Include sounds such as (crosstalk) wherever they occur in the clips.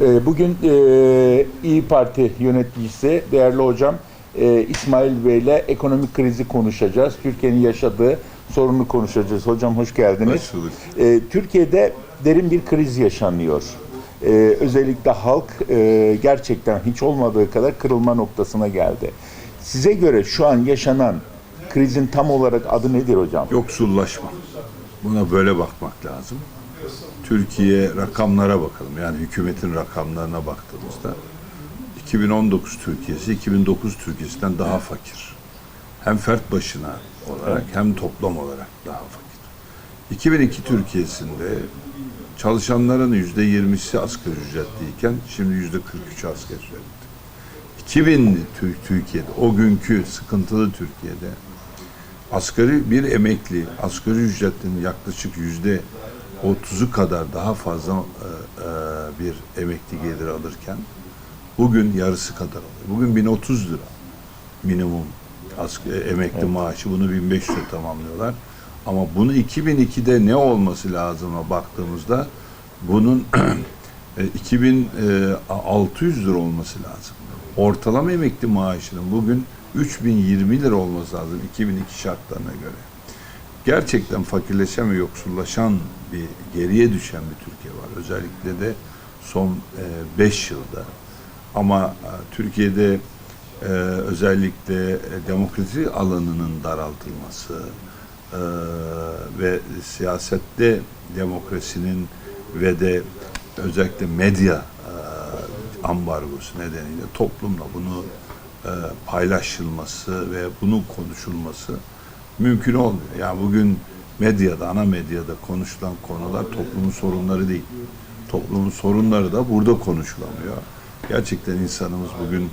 Ee, Bugün e, İyi Parti yöneticisi değerli hocam e, İsmail Bey ile ekonomik krizi konuşacağız. Türkiye'nin yaşadığı sorunu konuşacağız. Hocam hoş geldiniz. Hoş bulduk. Ee, Türkiye'de derin bir kriz yaşanıyor. Ee, özellikle halk e, gerçekten hiç olmadığı kadar kırılma noktasına geldi. Size göre şu an yaşanan krizin tam olarak adı nedir hocam? Yoksullaşma. Buna böyle bakmak lazım. Türkiye rakamlara bakalım. Yani hükümetin rakamlarına baktığımızda 2019 Türkiye'si 2009 Türkiye'sinden daha fakir. Hem fert başına olarak hem toplam olarak daha fakir. 2002 Türkiye'sinde çalışanların yüzde 20'si asgari ücretliyken şimdi yüzde 43'ü asgari ücretli. 2000 Tür- Türkiye'de, o günkü sıkıntılı Türkiye'de asgari bir emekli asgari ücretin yaklaşık yüzde otuzu kadar daha fazla e, e, bir emekli gelir alırken bugün yarısı kadar alıyor. Bugün 1030 lira minimum asgari, emekli maaşı bunu 1500 lira tamamlıyorlar. Ama bunu 2002'de ne olması lazıma baktığımızda bunun (clears throat) e, 2600 lira olması lazım. Ortalama emekli maaşının bugün 3020 lira olması lazım 2002 şartlarına göre. Gerçekten fakirleşen ve yoksullaşan bir geriye düşen bir Türkiye var. Özellikle de son 5 yılda. Ama e, Türkiye'de e, özellikle e, demokrasi alanının daraltılması e, ve siyasette demokrasinin ve de özellikle medya e, ambargosu nedeniyle toplumla bunu e, paylaşılması ve bunun konuşulması mümkün olmuyor. Yani bugün medyada, ana medyada konuşulan konular toplumun sorunları değil. Toplumun sorunları da burada konuşulamıyor. Gerçekten insanımız bugün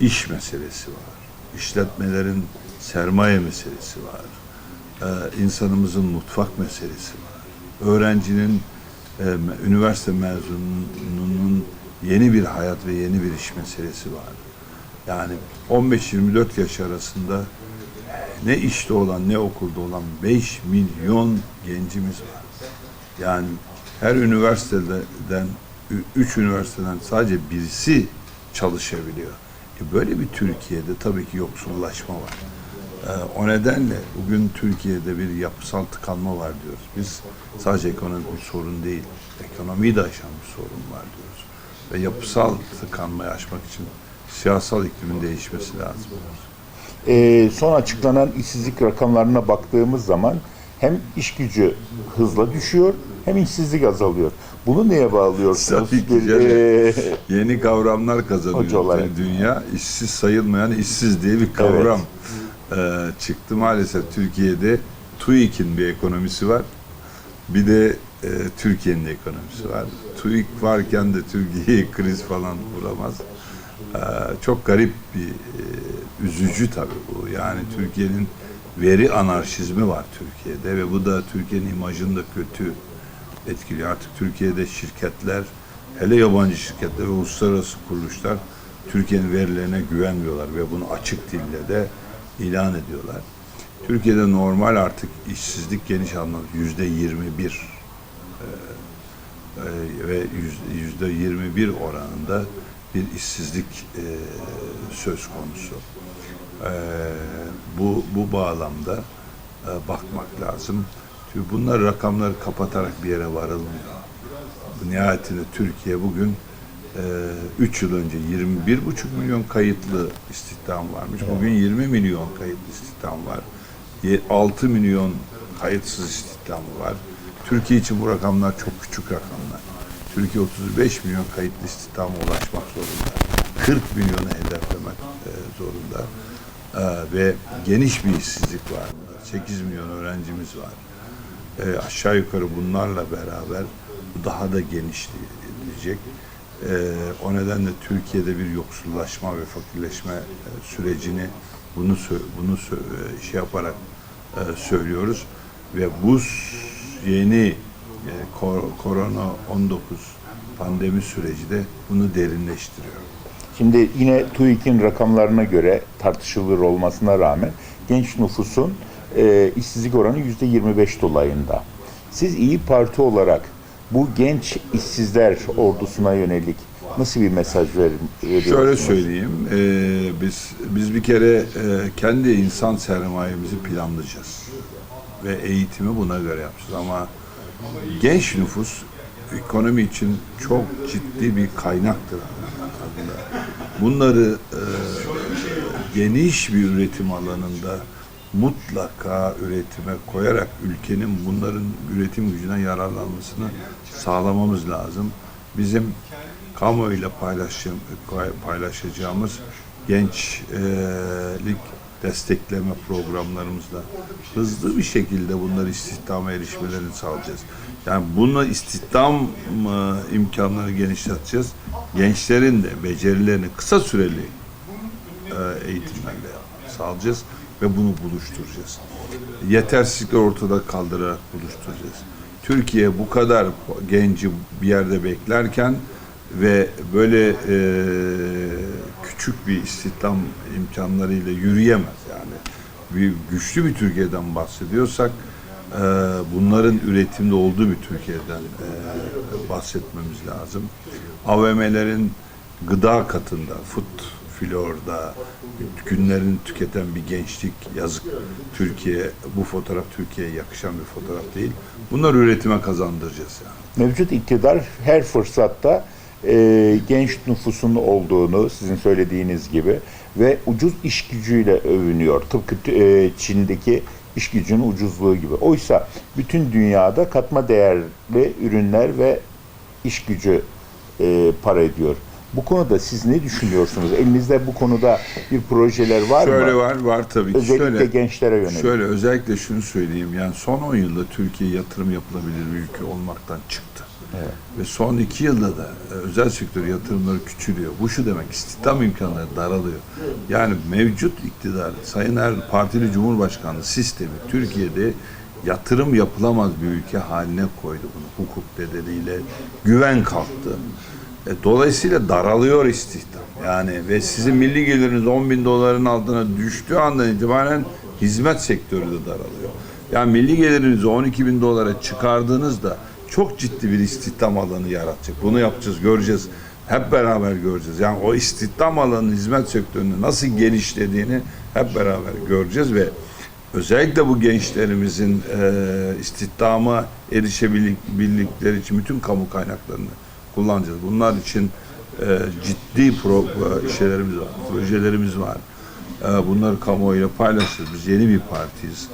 iş meselesi var. İşletmelerin sermaye meselesi var. Ee, insanımızın mutfak meselesi var. Öğrencinin e, üniversite mezununun yeni bir hayat ve yeni bir iş meselesi var. Yani 15-24 yaş arasında ne işte olan ne okulda olan 5 milyon gencimiz var. Yani her üniversiteden, 3 üniversiteden sadece birisi çalışabiliyor. E böyle bir Türkiye'de tabii ki yoksullaşma var. Ee, o nedenle bugün Türkiye'de bir yapısal tıkanma var diyoruz. Biz sadece ekonomik bir sorun değil, ekonomiyi de aşan bir sorun var diyoruz. Ve yapısal tıkanmayı aşmak için siyasal iklimin değişmesi lazım. Ee, son açıklanan işsizlik rakamlarına baktığımız zaman hem iş gücü hızla düşüyor hem işsizlik azalıyor. Bunu neye bağlıyorsunuz? Tabii ki canım. e, Yeni kavramlar kazanıyor dünya. İşsiz sayılmayan işsiz diye bir kavram e, çıktı. Maalesef Türkiye'de TÜİK'in bir ekonomisi var. Bir de e, Türkiye'nin ekonomisi var. TÜİK varken de Türkiye'ye kriz falan vuramaz. E, çok garip bir, e, üzücü tabii bu. Yani Türkiye'nin veri anarşizmi var Türkiye'de ve bu da Türkiye'nin imajını da kötü etkiliyor. Artık Türkiye'de şirketler, hele yabancı şirketler ve uluslararası kuruluşlar Türkiye'nin verilerine güvenmiyorlar ve bunu açık dille de ilan ediyorlar. Türkiye'de normal artık işsizlik geniş anlamda yüzde 21 e, ve yüz- yüzde 21 oranında bir işsizlik e, söz konusu. E, bu bu bağlamda e, bakmak lazım. Çünkü bunlar rakamları kapatarak bir yere varılmıyor. Nihayetinde Türkiye bugün 3 yıl önce 21,5 milyon kayıtlı istihdam varmış. Bugün 20 milyon kayıtlı istihdam var. Ye- 6 milyon kayıtsız istihdamı var. Türkiye için bu rakamlar çok küçük rakamlar. Türkiye 35 milyon kayıtlı istihdama ulaşmak zorunda. 40 milyonu hedeflemek e, zorunda. E, ve geniş bir işsizlik var. 8 milyon öğrencimiz var. E, aşağı yukarı bunlarla beraber daha da genişleyecek. O nedenle Türkiye'de bir yoksullaşma ve fakirleşme sürecini bunu bunu şey yaparak söylüyoruz ve bu yeni korona 19 pandemi süreci de bunu derinleştiriyor. Şimdi yine TÜİK'in rakamlarına göre tartışılır olmasına rağmen genç nüfusun e, işsizlik oranı yüzde 25 dolayında. Siz İyi Parti olarak bu genç işsizler ordusuna yönelik nasıl bir mesaj ver, veriyorsunuz? Şöyle söyleyeyim, e, biz biz bir kere e, kendi insan sermayemizi planlayacağız ve eğitimi buna göre yapacağız. Ama genç nüfus ekonomi için çok ciddi bir kaynaktır. Bunları e, geniş bir üretim alanında mutlaka üretime koyarak ülkenin bunların üretim gücünden yararlanmasını sağlamamız lazım. Bizim kamuoyuyla paylaşacağım, paylaşacağımız gençlik destekleme programlarımızda hızlı bir şekilde bunları istihdama erişmelerini sağlayacağız. Yani bunu istihdam e, imkanları genişleteceğiz. Gençlerin de becerilerini kısa süreli e, eğitimlerle sağlayacağız ve bunu buluşturacağız. Yetersizlikleri ortada kaldırarak buluşturacağız. Türkiye bu kadar genci bir yerde beklerken ve böyle e, küçük bir istihdam imkanlarıyla yürüyemez yani. Bir, güçlü bir Türkiye'den bahsediyorsak e, bunların üretimde olduğu bir Türkiye'den e, bahsetmemiz lazım. AVM'lerin gıda katında, food florda günlerini tüketen bir gençlik yazık Türkiye bu fotoğraf Türkiye'ye yakışan bir fotoğraf değil. Bunları üretime kazandıracağız yani. Mevcut iktidar her fırsatta e, genç nüfusun olduğunu sizin söylediğiniz gibi ve ucuz iş gücüyle övünüyor. Tıpkı e, Çin'deki iş gücünün ucuzluğu gibi. Oysa bütün dünyada katma değerli ürünler ve iş gücü e, para ediyor. Bu konuda siz ne düşünüyorsunuz? Elinizde bu konuda bir projeler var Şöyle mı? var, var tabii ki. Özellikle şöyle, gençlere yönelik. Şöyle özellikle şunu söyleyeyim. Yani son 10 yılda Türkiye yatırım yapılabilir bir ülke olmaktan çıktı. Evet. Ve son iki yılda da e, özel sektör yatırımları küçülüyor. Bu şu demek, istihdam imkanları daralıyor. Yani mevcut iktidar, Sayın Er Partili Cumhurbaşkanlığı sistemi Türkiye'de yatırım yapılamaz bir ülke haline koydu bunu hukuk bedeliyle. Güven kalktı. E, dolayısıyla daralıyor istihdam. Yani ve sizin milli geliriniz 10 bin doların altına düştüğü andan itibaren hizmet sektörü de daralıyor. Yani milli gelirinizi 12 bin dolara çıkardığınızda çok ciddi bir istihdam alanı yaratacak. Bunu yapacağız, göreceğiz. Hep beraber göreceğiz. Yani o istihdam alanı hizmet sektörünün nasıl genişlediğini hep beraber göreceğiz ve özellikle bu gençlerimizin e, istihdama erişebildikleri için bütün kamu kaynaklarını kullanacağız. Bunlar için e, ciddi pro, e, şeylerimiz var, projelerimiz var. E, bunları kamuoyuyla paylaşıyoruz. Biz yeni bir partiyiz.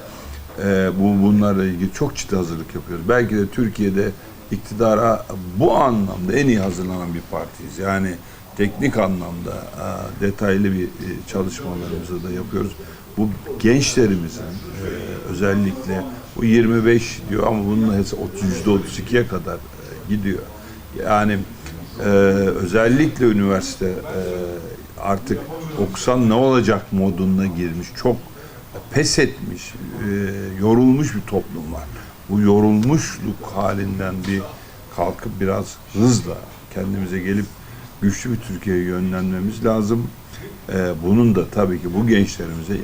E, bu bunlarla ilgili çok ciddi hazırlık yapıyoruz. Belki de Türkiye'de iktidara bu anlamda en iyi hazırlanan bir partiyiz. Yani teknik anlamda e, detaylı bir e, çalışmalarımızı da yapıyoruz. Bu gençlerimizin e, özellikle bu 25 diyor ama bunun hepsi 30 %32'ye kadar e, gidiyor. Yani e, özellikle üniversite e, artık okusan ne olacak moduna girmiş. Çok pes etmiş, e, yorulmuş bir toplum var. Bu yorulmuşluk halinden bir kalkıp biraz hızla kendimize gelip güçlü bir Türkiye'ye yönlenmemiz lazım. E, bunun da tabii ki bu gençlerimize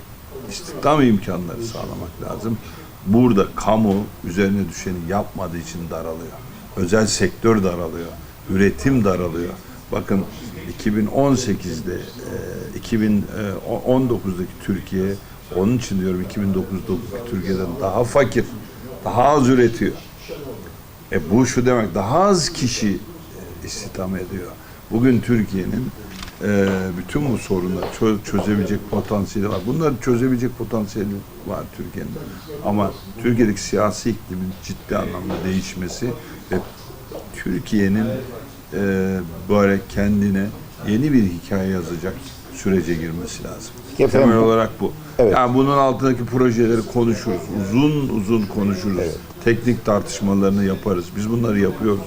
istihdam imkanları sağlamak lazım. Burada kamu üzerine düşeni yapmadığı için daralıyor. Özel sektör daralıyor. Üretim daralıyor. Bakın 2018'de, e, 2019'daki Türkiye, onun için diyorum 2009'daki Türkiye'den daha fakir, daha az üretiyor. E bu şu demek, daha az kişi e, istihdam ediyor. Bugün Türkiye'nin e, bütün bu sorunları çö- çözebilecek potansiyeli var. Bunları çözebilecek potansiyeli var Türkiye'nin. Ama Türkiye'deki siyasi iklimin ciddi anlamda değişmesi ve Türkiye'nin e, böyle kendine yeni bir hikaye yazacak sürece girmesi lazım. Efendim, Temel olarak bu. Evet. Yani bunun altındaki projeleri konuşuruz. Uzun uzun konuşuruz. Teknik tartışmalarını yaparız. Biz bunları yapıyoruz.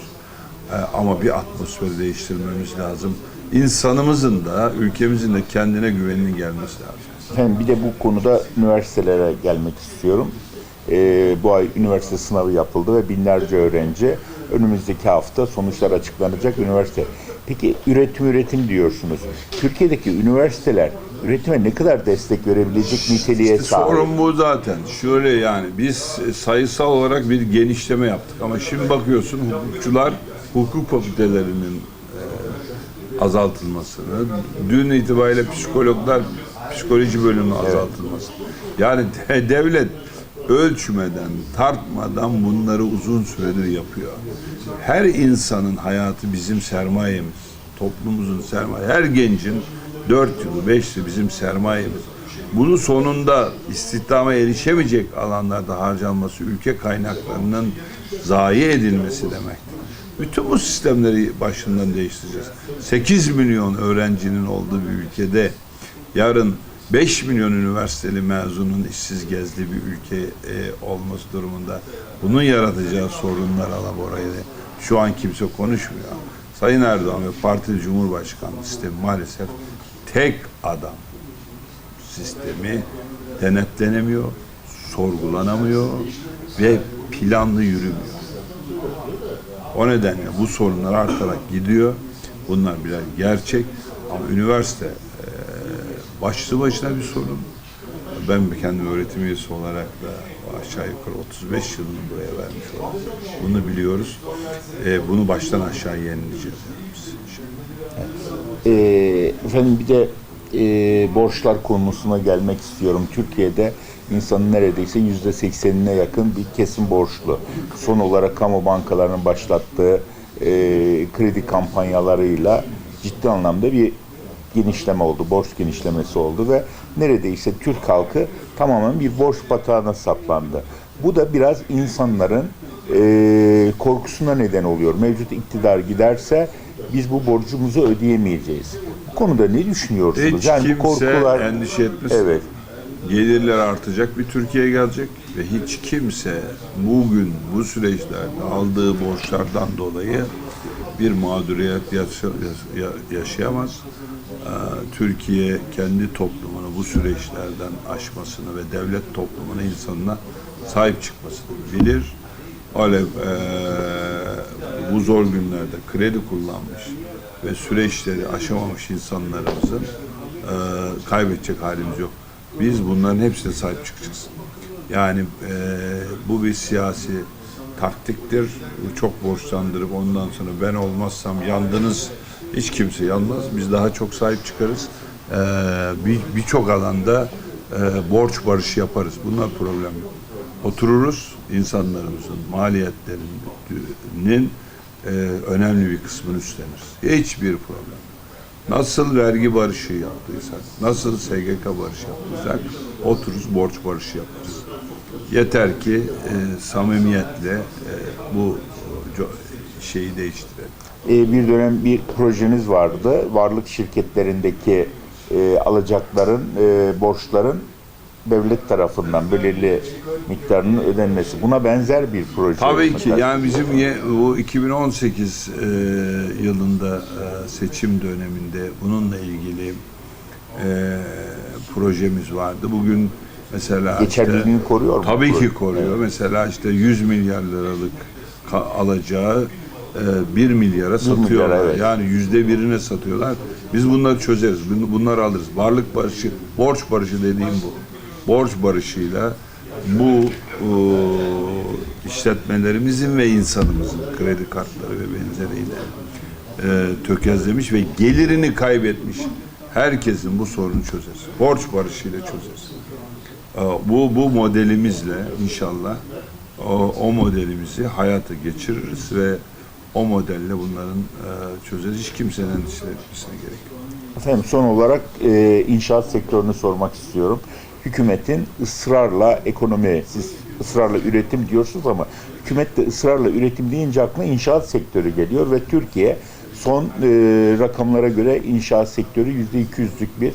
Ee, ama bir atmosferi değiştirmemiz lazım. İnsanımızın da, ülkemizin de kendine güveninin gelmesi lazım. Efendim bir de bu konuda üniversitelere gelmek istiyorum. Ee, bu ay üniversite sınavı yapıldı ve binlerce öğrenci önümüzdeki hafta sonuçlar açıklanacak üniversite. Peki üretim üretim diyorsunuz. Türkiye'deki üniversiteler üretime ne kadar destek verebilecek niteliğe İşte sahip? sorun bu zaten. Şöyle yani biz sayısal olarak bir genişleme yaptık ama şimdi bakıyorsun hukukçular hukuk fakültelerinin e, azaltılmasını, dün itibariyle psikologlar psikoloji bölümünün azaltılması. Yani de- (laughs) devlet ölçmeden, tartmadan bunları uzun süredir yapıyor. Her insanın hayatı bizim sermayemiz. Toplumumuzun sermaye. Her gencin dört yılı, beş yılı bizim sermayemiz. Bunu sonunda istihdama erişemeyecek alanlarda harcanması, ülke kaynaklarının zayi edilmesi demek. Bütün bu sistemleri başından değiştireceğiz. 8 milyon öğrencinin olduğu bir ülkede yarın 5 milyon üniversiteli mezunun işsiz gezdiği bir ülke e, olması durumunda bunun yaratacağı sorunlar alaborayı şu an kimse konuşmuyor. Sayın Erdoğan ve Partili Cumhurbaşkanlığı sistemi maalesef tek adam sistemi denetlenemiyor, sorgulanamıyor ve planlı yürümüyor. O nedenle bu sorunlar artarak gidiyor. Bunlar birer gerçek ama üniversite başlı başına bir sorun. Ben kendim öğretim üyesi olarak da aşağı yukarı 35 yılını buraya vermiş oldum. Bunu biliyoruz. E, bunu baştan aşağı biz. Ee, efendim bir de e, borçlar konusuna gelmek istiyorum. Türkiye'de insanın neredeyse yüzde seksenine yakın bir kesim borçlu. Son olarak kamu bankalarının başlattığı e, kredi kampanyalarıyla ciddi anlamda bir genişleme oldu, borç genişlemesi oldu ve neredeyse Türk halkı tamamen bir borç batağına saplandı. Bu da biraz insanların e, korkusuna neden oluyor. Mevcut iktidar giderse biz bu borcumuzu ödeyemeyeceğiz. Bu konuda ne düşünüyorsunuz? Hiç yani kimse korkular endişe etmesin. Evet. Gelirler artacak bir Türkiye gelecek ve hiç kimse bugün bu süreçlerde aldığı borçlardan dolayı bir mağduriyet yaşa- ya- yaşayamaz. Ee, Türkiye kendi toplumunu bu süreçlerden aşmasını ve devlet toplumuna, insanına sahip çıkmasını bilir. Öyle eee, bu zor günlerde kredi kullanmış ve süreçleri aşamamış insanlarımızın eee, kaybedecek halimiz yok. Biz bunların hepsine sahip çıkacağız. Yani eee, bu bir siyasi taktiktir. Çok borçlandırıp ondan sonra ben olmazsam yandınız. Hiç kimse yanmaz. Biz daha çok sahip çıkarız. Eee, bir- Birçok alanda eee, borç barışı yaparız. Bunlar problem yok. Otururuz insanlarımızın maliyetlerinin eee, önemli bir kısmını üstleniriz. Hiçbir problem. Nasıl vergi barışı yaptıysak, nasıl SGK barışı yaptıysak otururuz borç barışı yaparız. Yeter ki e, samimiyetle e, bu co- şeyi değiştirelim. E, bir dönem bir projeniz vardı. Varlık şirketlerindeki e, alacakların, e, borçların devlet tarafından belirli miktarının ödenmesi. Buna benzer bir proje. Tabii ki yani bizim ye- bu 2018 e, yılında e, seçim döneminde bununla ilgili e, projemiz vardı. Bugün mesela işte- Geçerliliğini koruyor mu? Tabii ki koruyor. Mesela işte 100 milyar liralık alacağı e, 1 milyara satıyorlar. milyara, evet. Yani yüzde birine satıyorlar. Biz bunları çözeriz. Bun- Bunları alırız. Varlık barışı, borç barışı dediğim bu. Borç barışıyla bu e, işletmelerimizin ve insanımızın kredi kartları ve benzeriyle e, tökezlemiş ve gelirini kaybetmiş herkesin bu sorunu çözeriz. Borç barışıyla çözeriz. Ee, Bu bu modelimizle inşallah o, o modelimizi hayata geçiririz ve o modelle bunların e, çözeriz. Hiç kimsenin endişe etmesine gerek yok. Efendim son olarak e, inşaat sektörünü sormak istiyorum. Hükümetin ısrarla ekonomi, siz ısrarla üretim diyorsunuz ama hükümet de ısrarla üretim deyince aklına inşaat sektörü geliyor ve Türkiye son e, rakamlara göre inşaat sektörü yüzde iki yüzlük bir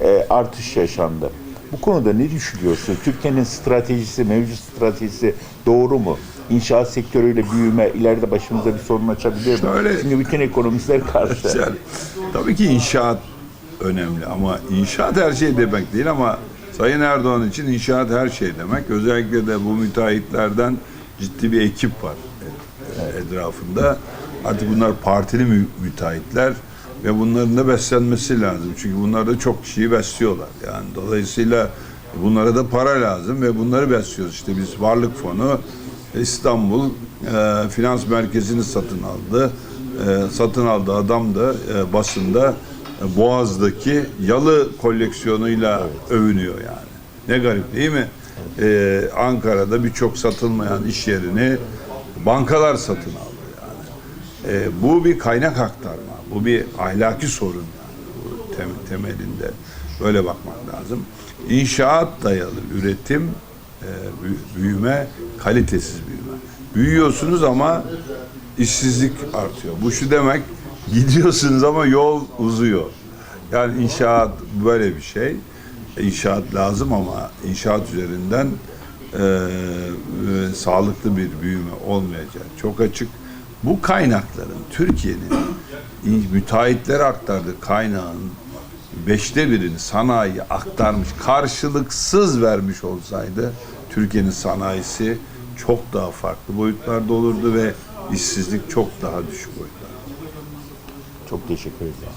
e, artış yaşandı. Bu konuda ne düşünüyorsunuz? Türkiye'nin stratejisi, mevcut stratejisi doğru mu? İnşaat sektörüyle büyüme ileride başımıza bir sorun açabilir mi? Şöyle- Çünkü bütün ekonomistler karşı. Yani, tabii ki inşaat önemli ama inşaat her şey demek değil ama Sayın Erdoğan için inşaat her şey demek. Özellikle de bu müteahhitlerden ciddi bir ekip var e, etrafında. Artık bunlar partili mü- müteahhitler ve bunların da beslenmesi lazım. Çünkü bunlar da çok kişiyi besliyorlar. Yani dolayısıyla bunlara da para lazım ve bunları besliyoruz. İşte biz Varlık Fonu İstanbul e, Finans Merkezi'ni satın aldı. e, satın aldığı adam da e, basında e, Boğaz'daki yalı koleksiyonuyla övünüyor yani. Ne garip değil mi? E, Ankara'da birçok satılmayan iş yerini bankalar satın aldı yani. E, bu bir kaynak aktarma, bu bir ahlaki sorun yani bu tem- temelinde. Böyle bakmak lazım. İnşaat dayalı üretim, e, büyü- büyüme, kalitesiz büyüme. Büyüyorsunuz ama işsizlik artıyor. Bu şu demek, (laughs) gidiyorsunuz ama yol uzuyor. Yani inşaat böyle bir şey. İnşaat lazım ama inşaat üzerinden e, e, sağlıklı bir büyüme olmayacak. Çok açık. Bu kaynakların Türkiye'nin in- müteahhitlere aktardığı kaynağın beşte birini sanayiye aktarmış, karşılıksız vermiş olsaydı Türkiye'nin sanayisi çok daha farklı boyutlarda olurdu ve işsizlik çok daha düşük boyutlarda. Çok teşekkür ederim.